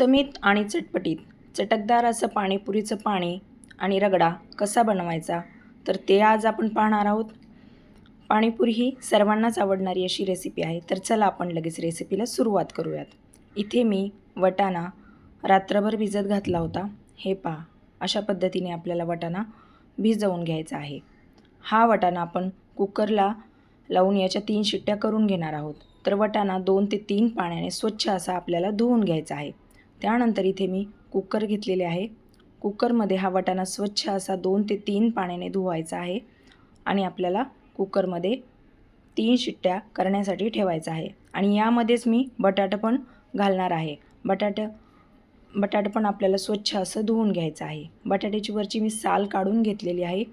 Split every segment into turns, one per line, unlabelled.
चमीत आणि चटपटीत. चटकदार असं पाणीपुरीचं पाणी आणि रगडा कसा बनवायचा? तर ते आज आपण पाहणार आहोत. पाणीपुरी ही सर्वांनाच आवडणारी अशी रेसिपी आहे. तर चला आपण लगेच रेसिपीला सुरुवात करूयात. इथे मी वटाणा रात्रभर भिजत घातला होता. हे पहा अशा पद्धतीने आपल्याला वटाणा भिजवून घ्यायचा आहे. हा वटाणा आपण कुकरला लावून याच्या तीन शिट्ट्या करून घेणार आहोत. तर वटाणा दोन ते तीन पाण्याने स्वच्छ असा आपल्याला धुवून घ्यायचा आहे. त्यानंतर इथे मी कुकर घेतलेले आहे. कुकरमध्ये हा वटाणा स्वच्छ असा दोन ते तीन पाण्याने धुवायचा आहे आणि आपल्याला कुकरमध्ये तीन शिट्ट्या करण्यासाठी ठेवायचा आहे. आणि यामध्येच मी बटाटा पण घालणार आहे. बटाटा बटाटा पण आपल्याला स्वच्छ असं धुवून घ्यायचं आहे. बटाट्याची वरची मी साल काढून घेतलेली आहे.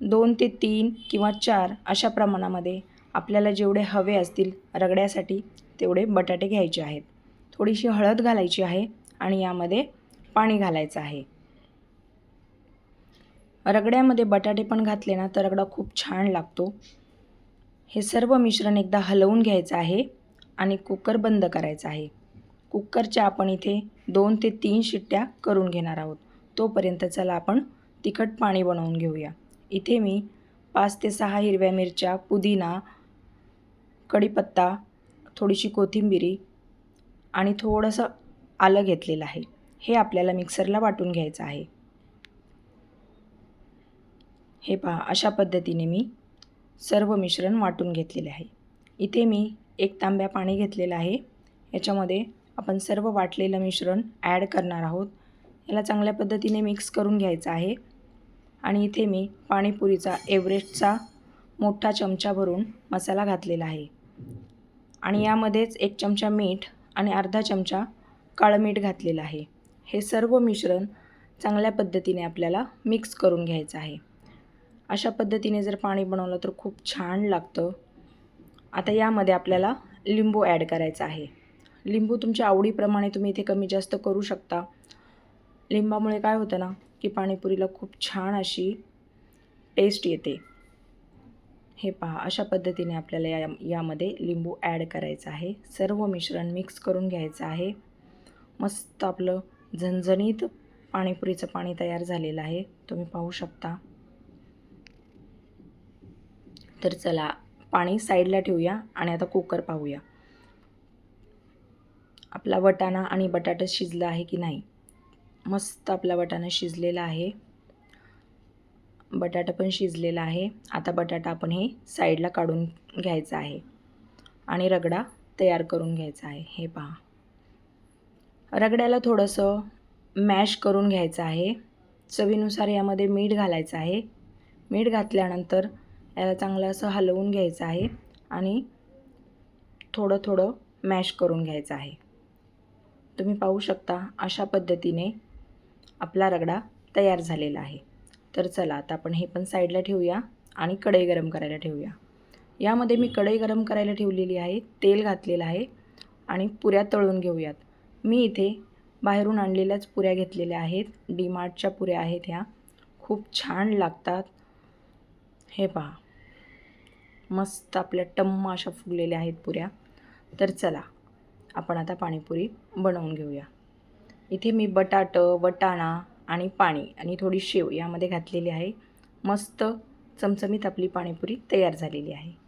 दोन ते तीन किंवा चार अशा प्रमाणामध्ये आपल्याला जेवढे हवे असतील रगड्यासाठी तेवढे बटाटे घ्यायचे आहेत. थोडीशी हळद घालायची आहे आणि यामध्ये पाणी घालायचं आहे. रगड्यामध्ये बटाटे पण घातले ना तर रगडा खूप छान लागतो. हे सर्व मिश्रण एकदा हलवून घ्यायचं आहे आणि कुकर बंद करायचा आहे. कुकरच्या आपण इथे दोन ते तीन शिट्ट्या करून घेणार आहोत. तोपर्यंत चला आपण तिखट पाणी बनवून घेऊया. इथे मी पाच ते सहा हिरव्या मिरच्या पुदिना कढीपत्ता थोडीशी कोथिंबिरी आणि थोडंसं आलं घेतलेलं आहे. हे आपल्याला मिक्सरला वाटून घ्यायचं आहे. हे पहा अशा पद्धतीने मी सर्व मिश्रण वाटून घेतलेले आहे. इथे मी एक तांब्या पाणी घेतलेलं आहे. याच्यामध्ये आपण सर्व वाटलेलं मिश्रण ॲड करणार आहोत. याला चांगल्या पद्धतीने मिक्स करून घ्यायचं आहे. आणि इथे मी पाणीपुरीचा एव्हरेस्टचा मोठा चमचा भरून मसाला घातलेला आहे. आणि यामध्येच एक चमचा मीठ आणि अर्धा चमचा काळं मीठ घातलेलं आहे. हे सर्व मिश्रण चांगल्या पद्धतीने आपल्याला मिक्स करून घ्यायचं आहे. अशा पद्धतीने जर पाणी बनवलं तर खूप छान लागतं. आता यामध्ये आपल्याला लिंबू ॲड करायचा आहे. लिंबू तुमच्या आवडीप्रमाणे तुम्ही इथे कमी जास्त करू शकता. लिंबामुळे काय होतं ना की पाणीपुरीला खूप छान अशी टेस्ट येते. हे पहा अशा पद्धतीने आपल्याला या यामध्ये लिंबू ॲड करायचं आहे. सर्व मिश्रण मिक्स करून घ्यायचं आहे. मस्त आपलं झणझणीत पाणीपुरीचं पाणी तयार झालेलं आहे. तुम्ही पाहू शकता. तर चला पाणी साईडला ठेवूया आणि आता कुकर पाहूया. आपला वटाणा आणि बटाटा शिजला आहे की नाही? मस्त आपला वटाणा शिजलेला आहे. बटाटा पण शिजलेला आहे. आता बटाटा आपण हे साईडला काढून घ्यायचा आहे. आणि रगडा तयार करून घ्यायचा आहे. हे पहा. रगड्याला थोडंसं मॅश करून घ्यायचं आहे. चवीनुसार यामध्ये मीठ घालायचं आहे. मीठ घातल्यानंतर याला चांगलं असं हलवून घ्यायचं आहे. आणि थोडं थोडं मॅश करून घ्यायचं आहे. तुम्ही पाहू शकता अशा पद्धतीने आपला रगडा तयार झालेला आहे. तर चला आता आपण हे पण साईडला ठेवूया आणि कढई गरम करायला ठेवूया. यामध्ये मी कढई गरम करायला ठेवलेली आहे तेल घातलेलं आहे आणि पुऱ्या तळून घेऊयात. मी इथे बाहेरून आणलेल्याच पुऱ्या घेतलेल्या आहेत डी मार्टच्या पुऱ्या आहेत ह्या. खूप छान लागतात. हे पहा. मस्त आपल्या टम्म अशा फुगलेल्या आहेत पुऱ्या. तर चला आपण आता पाणीपुरी बनवून घेऊया. इथे मी बटाटं वटाणा आणि पाणी आणि थोडी शेव यामध्ये घातलेली आहे. मस्त चमचमीत आपली पाणीपुरी तयार झालेली आहे.